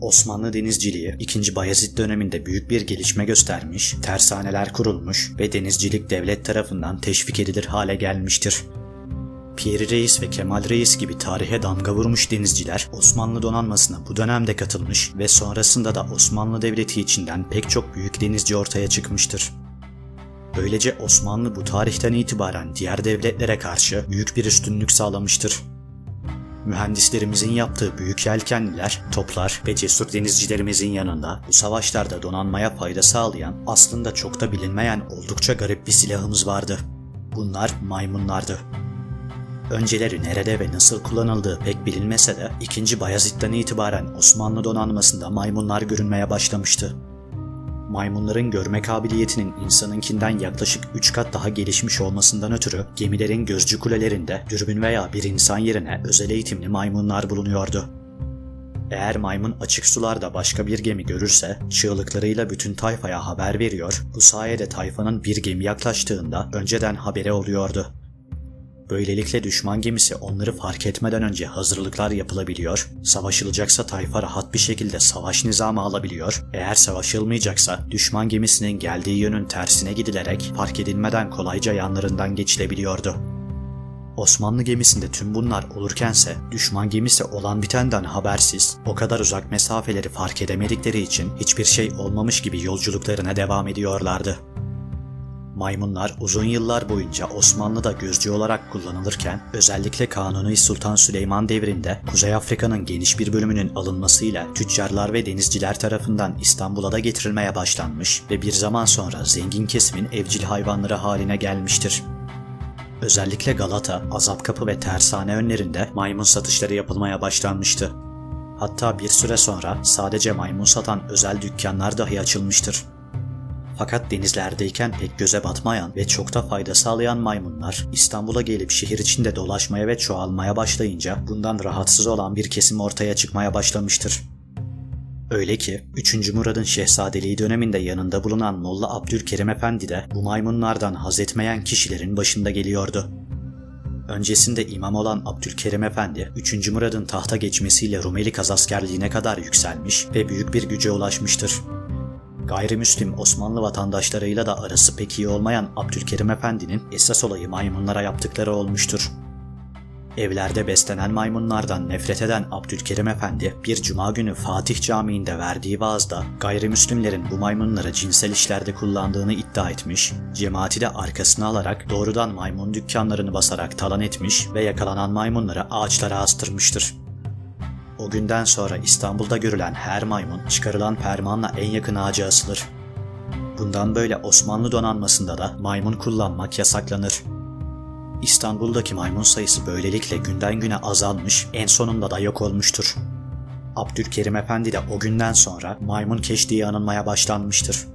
Osmanlı denizciliği 2. Bayezid döneminde büyük bir gelişme göstermiş, tersaneler kurulmuş ve denizcilik devlet tarafından teşvik edilir hale gelmiştir. Piri Reis ve Kemal Reis gibi tarihe damga vurmuş denizciler Osmanlı donanmasına bu dönemde katılmış ve sonrasında da Osmanlı Devleti içinden pek çok büyük denizci ortaya çıkmıştır. Böylece Osmanlı bu tarihten itibaren diğer devletlere karşı büyük bir üstünlük sağlamıştır. Mühendislerimizin yaptığı büyük yelkenliler, toplar ve cesur denizcilerimizin yanında bu savaşlarda donanmaya fayda sağlayan aslında çok da bilinmeyen oldukça garip bir silahımız vardı. Bunlar maymunlardı. Önceleri nerede ve nasıl kullanıldığı pek bilinmese de 2. Bayezid'den itibaren Osmanlı donanmasında maymunlar görünmeye başlamıştı. Maymunların görme kabiliyetinin insanınkinden yaklaşık 3 kat daha gelişmiş olmasından ötürü gemilerin gözcü kulelerinde dürbün veya bir insan yerine özel eğitimli maymunlar bulunuyordu. Eğer maymun açık sularda başka bir gemi görürse çığlıklarıyla bütün tayfaya haber veriyor, bu sayede tayfanın bir gemi yaklaştığında önceden habere oluyordu. Böylelikle düşman gemisi onları fark etmeden önce hazırlıklar yapılabiliyor, savaşılacaksa tayfa rahat bir şekilde savaş nizamı alabiliyor, eğer savaşılmayacaksa düşman gemisinin geldiği yönün tersine gidilerek fark edilmeden kolayca yanlarından geçilebiliyordu. Osmanlı gemisinde tüm bunlar olurkense düşman gemisi olan bitenden habersiz o kadar uzak mesafeleri fark edemedikleri için hiçbir şey olmamış gibi yolculuklarına devam ediyorlardı. Maymunlar uzun yıllar boyunca Osmanlı'da gözcü olarak kullanılırken özellikle Kanuni Sultan Süleyman devrinde Kuzey Afrika'nın geniş bir bölümünün alınmasıyla tüccarlar ve denizciler tarafından İstanbul'a da getirilmeye başlanmış ve bir zaman sonra zengin kesimin evcil hayvanları haline gelmiştir. Özellikle Galata, Azapkapı ve Tersane önlerinde maymun satışları yapılmaya başlanmıştı. Hatta bir süre sonra sadece maymun satan özel dükkanlar dahi açılmıştır. Fakat denizlerdeyken pek göze batmayan ve çok da fayda sağlayan maymunlar İstanbul'a gelip şehir içinde dolaşmaya ve çoğalmaya başlayınca bundan rahatsız olan bir kesim ortaya çıkmaya başlamıştır. Öyle ki 3. Murad'ın şehzadeliği döneminde yanında bulunan Molla Abdülkerim Efendi de bu maymunlardan haz etmeyen kişilerin başında geliyordu. Öncesinde imam olan Abdülkerim Efendi 3. Murad'ın tahta geçmesiyle Rumeli Kazaskerliğine kadar yükselmiş ve büyük bir güce ulaşmıştır. Gayrimüslim Osmanlı vatandaşlarıyla da arası pek iyi olmayan Abdülkerim Efendi'nin esas olayı maymunlara yaptıkları olmuştur. Evlerde beslenen maymunlardan nefret eden Abdülkerim Efendi bir cuma günü Fatih Camii'nde verdiği vaazda gayrimüslimlerin bu maymunları cinsel işlerde kullandığını iddia etmiş, cemaati de arkasına alarak doğrudan maymun dükkanlarını basarak talan etmiş ve yakalanan maymunları ağaçlara astırmıştır. O günden sonra İstanbul'da görülen her maymun çıkarılan fermanla en yakın ağaca asılır. Bundan böyle Osmanlı donanmasında da maymun kullanmak yasaklanır. İstanbul'daki maymun sayısı böylelikle günden güne azalmış, en sonunda da yok olmuştur. Abdülkerim Efendi de o günden sonra maymun keş diye anılmaya başlanmıştır.